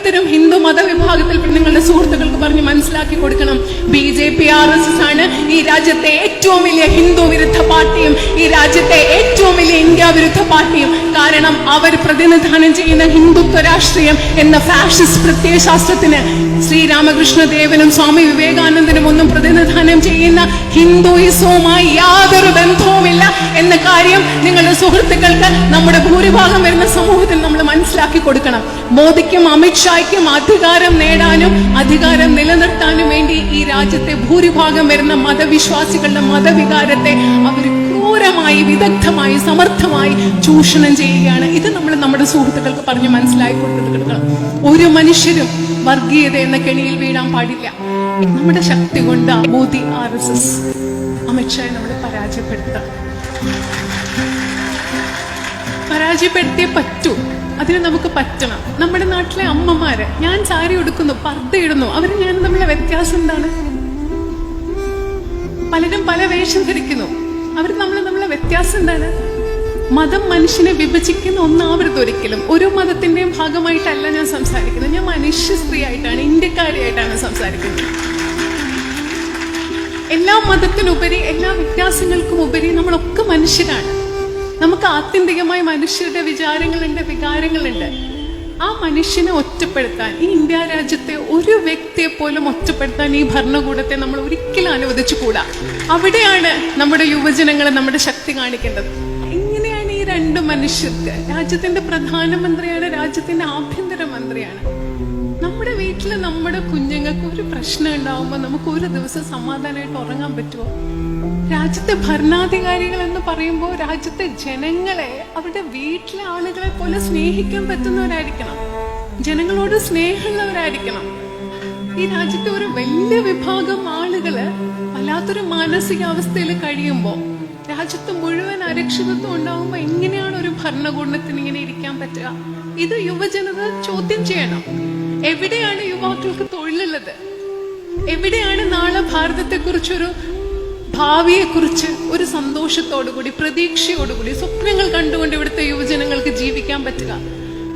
ഓരോരുത്തരും ഹിന്ദു മതവിഭാഗത്തിൽ നിങ്ങളുടെ സുഹൃത്തുക്കൾക്ക് പറഞ്ഞ് മനസ്സിലാക്കി കൊടുക്കണം. B J P R S S ആണ് ഈ രാജ്യത്തെ ഏറ്റവും വലിയ ഹിന്ദു വിരുദ്ധ പാർട്ടിയും ഈ രാജ്യത്തെ ഏറ്റവും വലിയ ഇന്ത്യ വിരുദ്ധ പാർട്ടിയും. കാരണം അവർ പ്രതിനിധാനം ചെയ്യുന്ന ഹിന്ദുത്വ രാഷ്ട്രീയം എന്ന ഫാഷിസ്റ്റ് പ്രത്യയശാസ്ത്രത്തിന് ശ്രീരാമകൃഷ്ണ ദേവനും സ്വാമി വിവേകാനന്ദനും ഒന്നും പ്രതിനിധാനം ചെയ്യുന്ന ഹിന്ദുയിസവുമായി യാതൊരു ബന്ധവുമില്ല എന്ന കാര്യം നിങ്ങളുടെ സുഹൃത്തുക്കൾക്ക് നമ്മുടെ ഭൂരിഭാഗം വരുന്ന സമൂഹത്തിൽ നമ്മൾ മനസ്സിലാക്കി കൊടുക്കണം. മോദിക്കും അമിത്ഷായ്ക്കും അധികാരം നേടാനും അധികാരം നിലനിർത്താനും വേണ്ടി ഈ രാജ്യത്തെ ഭൂരിഭാഗം വരുന്ന മതവിശ്വാസികളുടെ മതവികാരത്തെ അവർ ക്രൂരമായി വിദഗ്ധമായി സമർത്ഥമായി ചൂഷണം ചെയ്യുകയാണ്. ഇത് നമ്മൾ നമ്മുടെ സുഹൃത്തുക്കൾക്ക് പറഞ്ഞ് മനസ്സിലായി കൊടുക്കണം ഒരു മനുഷ്യരും വർഗീയത എന്ന കെണിയിൽ വീഴാൻ പാടില്ല. നമ്മുടെ ശക്തി കൊണ്ട് മോദി ആർ എസ് എസ് അമിത്ഷായെ നമ്മൾ പരാജയപ്പെടുത്താം പരാജയപ്പെടുത്തിയേ പറ്റൂ. അതിന് നമുക്ക് പറ്റണം. നമ്മുടെ നാട്ടിലെ അമ്മമാര് ഞാൻ സാരി ഉടുക്കുന്നു പർദ്ദയിടുന്നു അവർ ഞാൻ തമ്മിലെ വ്യത്യാസം എന്താണ്? പലരും പല വേഷം ധരിക്കുന്നു. അവർ നമ്മൾ നമ്മളെ വ്യത്യാസം എന്താണ്? മതം മനുഷ്യനെ വിഭജിക്കുന്ന ഒന്നാവരുത് ഒരിക്കലും. ഒരു മതത്തിന്റെയും ഭാഗമായിട്ടല്ല ഞാൻ സംസാരിക്കുന്നത്. ഞാൻ മനുഷ്യ സ്ത്രീ ആയിട്ടാണ് ഇന്ത്യക്കാരിയായിട്ടാണ് സംസാരിക്കുന്നത്. എല്ലാ മതത്തിനുപരി എല്ലാ വ്യത്യാസങ്ങൾക്കും ഉപരി നമ്മളൊക്കെ മനുഷ്യരാണ്. നമുക്ക് ആത്യന്തികമായി മനുഷ്യരുടെ വിചാരങ്ങളുണ്ട് വികാരങ്ങളുണ്ട്. ആ മനുഷ്യനെ ഒറ്റപ്പെടുത്താൻ ഈ ഇന്ത്യ രാജ്യത്തെ ഒരു വ്യക്തിയെ പോലും ഒറ്റപ്പെടുത്താൻ ഈ ഭരണകൂടത്തെ നമ്മൾ ഒരിക്കലും അനുവദിച്ചുകൂടാ. അവിടെയാണ് നമ്മുടെ യുവജനങ്ങൾ നമ്മുടെ ശക്തി കാണിക്കേണ്ടത്. എങ്ങനെയാണ് ഈ രണ്ട് മനുഷ്യർക്ക് രാജ്യത്തിന്റെ പ്രധാനമന്ത്രിയാണ് രാജ്യത്തിന്റെ ആഭ്യന്തര മന്ത്രിയാണ് നമ്മുടെ വീട്ടിൽ നമ്മുടെ കുഞ്ഞുങ്ങൾക്ക് ഒരു പ്രശ്നം ഉണ്ടാവുമ്പോൾ നമുക്ക് ഒരു ദിവസം സമാധാനമായിട്ട് ഉറങ്ങാൻ പറ്റുമോ രാജ്യത്തെ ഭരണാധികാരികൾ എന്ന് പറയുമ്പോൾ രാജ്യത്തെ ജനങ്ങളെ അവരുടെ വീട്ടിലെ ആളുകളെ പോലെ സ്നേഹിക്കാൻ പറ്റുന്നവരായിരിക്കണം. ജനങ്ങളോട് സ്നേഹമുള്ളവരായിരിക്കണം. ഈ രാജ്യത്തെ ഒരു വലിയ വിഭാഗം ആളുകൾ വല്ലാത്തൊരു മാനസികാവസ്ഥയിൽ കഴിയുമ്പോൾ രാജ്യത്ത് മുഴുവൻ അരക്ഷിതത്വം ഉണ്ടാവുമ്പോൾ എങ്ങനെയാണ് ഒരു ഭരണകൂടത്തിന് ഇങ്ങനെ ഇരിക്കാൻ പറ്റുക? ഇത് യുവജനത ചോദ്യം ചെയ്യണം. എവിടെയാണ് യുവാക്കൾക്ക് തൊഴിലുള്ളത്? എവിടെയാണ് നാളെ ഭാരതത്തെ കുറിച്ചൊരു ഭാവിയെക്കുറിച്ച് ഒരു സന്തോഷത്തോടുകൂടി പ്രതീക്ഷയോടുകൂടി സ്വപ്നങ്ങൾ കണ്ടുകൊണ്ട് ഇവിടുത്തെ യുവജനങ്ങൾക്ക് ജീവിക്കാൻ പറ്റുക.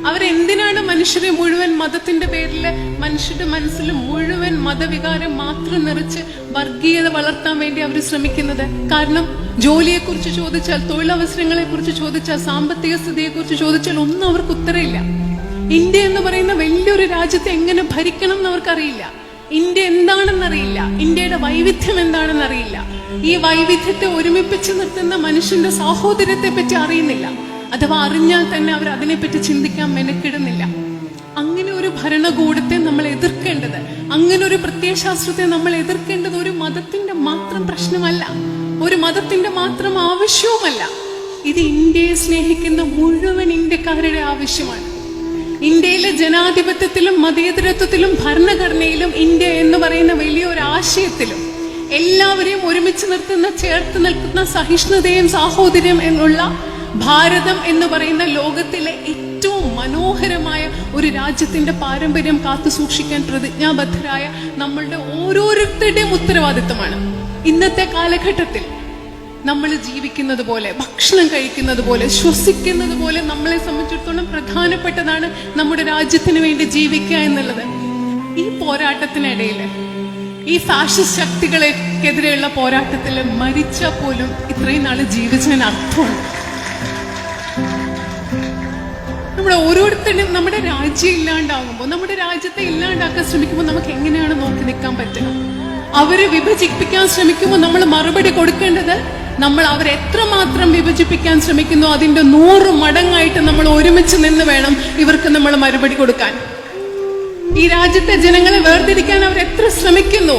അവരെന്തിനാണ് മനുഷ്യരെ മുഴുവൻ മതത്തിന്റെ പേരിൽ മനുഷ്യരുടെ മനസ്സിൽ മുഴുവൻ മതവികാരം മാത്രം നിറച്ച് വർഗീയത വളർത്താൻ വേണ്ടി അവർ ശ്രമിക്കുന്നത്? കാരണം ജോലിയെക്കുറിച്ച് ചോദിച്ചാൽ തൊഴിലവസരങ്ങളെ കുറിച്ച് ചോദിച്ചാൽ സാമ്പത്തിക സ്ഥിതിയെക്കുറിച്ച് ചോദിച്ചാൽ ഒന്നും അവർക്ക് ഉത്തരയില്ല ഇന്ത്യ എന്ന് പറയുന്ന വലിയൊരു രാജ്യത്തെ എങ്ങനെ ഭരിക്കണം എന്ന് അവർക്കറിയില്ല. ഇന്ത്യ എന്താണെന്നറിയില്ല. ഇന്ത്യയുടെ വൈവിധ്യം എന്താണെന്നറിയില്ല. ഈ വൈവിധ്യത്തെ ഒരുമിപ്പിച്ച് നിർത്തുന്ന മനുഷ്യന്റെ സാഹോദര്യത്തെ പറ്റി അറിയുന്നില്ല. അഥവാ അറിഞ്ഞാൽ തന്നെ അവർ അതിനെപ്പറ്റി ചിന്തിക്കാൻ മെനക്കിടുന്നില്ല. അങ്ങനെ ഒരു ഭരണകൂടത്തെ നമ്മൾ എതിർക്കേണ്ടത് അങ്ങനെ ഒരു പ്രത്യയശാസ്ത്രത്തെ നമ്മൾ എതിർക്കേണ്ടത് ഒരു മതത്തിന്റെ മാത്രം പ്രശ്നമല്ല. ഒരു മതത്തിന്റെ മാത്രം ആവശ്യവുമല്ല. ഇത് ഇന്ത്യയെ സ്നേഹിക്കുന്ന മുഴുവൻ ഇന്ത്യക്കാരുടെ ആവശ്യമാണ്. ഇന്ത്യയിലെ ജനാധിപത്യത്തിലും മതേതരത്വത്തിലും ഭരണഘടനയിലും ഇന്ത്യ എന്ന് പറയുന്ന വലിയൊരു ആശയത്തിലും എല്ലാവരെയും ഒരുമിച്ച് നിർത്തുന്ന ചേർത്ത് നിൽക്കുന്ന സഹിഷ്ണുതയും സാഹോദര്യം എന്നുള്ള ഭാരതം എന്ന് പറയുന്ന ലോകത്തിലെ ഏറ്റവും മനോഹരമായ ഒരു രാജ്യത്തിന്റെ പാരമ്പര്യം കാത്തു സൂക്ഷിക്കാൻ പ്രതിജ്ഞാബദ്ധരായ നമ്മളുടെ ഓരോരുത്തരുടെയും ഉത്തരവാദിത്തമാണ് ഇന്നത്തെ കാലഘട്ടത്തിൽ നമ്മൾ ജീവിക്കുന്നത് പോലെ ഭക്ഷണം കഴിക്കുന്നത് പോലെ ശ്വസിക്കുന്നത് പോലെ നമ്മളെ സംബന്ധിച്ചിടത്തോളം പ്രധാനപ്പെട്ടതാണ് നമ്മുടെ രാജ്യത്തിന് വേണ്ടി ജീവിക്കുക എന്നുള്ളത്. ഈ പോരാട്ടത്തിനിടയിൽ ഈ ഫാഷിസ്റ്റ് ശക്തികളെക്കെതിരെയുള്ള പോരാട്ടത്തിൽ മരിച്ചാൽ പോലും ഇത്രയും നാൾ ജീവിച്ചതിന് അർത്ഥമുണ്ട് നമ്മുടെ ഓരോരുത്തരും നമ്മുടെ രാജ്യം ഇല്ലാണ്ടാകുമ്പോൾ നമ്മുടെ രാജ്യത്തെ ഇല്ലാണ്ടാക്കാൻ ശ്രമിക്കുമ്പോൾ നമുക്ക് എങ്ങനെയാണ് നോക്കി നിൽക്കാൻ പറ്റുക? അവരെ വിഭജിപ്പിക്കാൻ ശ്രമിക്കുമ്പോൾ നമ്മൾ മറുപടി കൊടുക്കേണ്ടത് നമ്മൾ അവരെ എത്രമാത്രം വിഭജിപ്പിക്കാൻ ശ്രമിക്കുന്നു അതിന്റെ നൂറ് മടങ്ങായിട്ട് നമ്മൾ ഒരുമിച്ച് നിന്ന് വേണം ഇവർക്ക് നമ്മൾ മറുപടി കൊടുക്കാൻ. ഈ രാജ്യത്തെ ജനങ്ങളെ വേർതിരിക്കാൻ അവർ എത്ര ശ്രമിക്കുന്നു?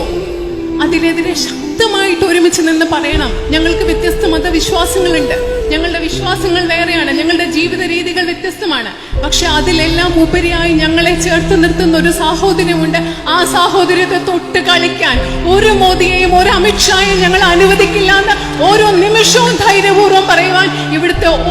അതിനെതിരെ ശക്തമായിട്ട് ഒരുമിച്ച് നിന്ന് പറയണം. ഞങ്ങൾക്ക് വ്യത്യസ്ത മതവിശ്വാസങ്ങളുണ്ട്. ഞങ്ങളുടെ വിശ്വാസങ്ങൾ വേറെയാണ്. ഞങ്ങളുടെ ജീവിത രീതികൾ വ്യത്യസ്തമാണ്. പക്ഷെ അതിലെല്ലാം ഉപരിയായി ഞങ്ങളെ ചേർത്ത് നിർത്തുന്ന ഒരു സാഹോദര്യമുണ്ട്. ആ സാഹോദര്യത്തെ തൊട്ട് കളിക്കാൻ ഒരു മോദിയെയും ഒരു അമിത്ഷായെയും ഞങ്ങൾ അനുവദിക്കില്ല എന്ന് ഓരോ നിമിഷവും ധൈര്യപൂർവം പറയുവാൻ ഇവിടുത്തെ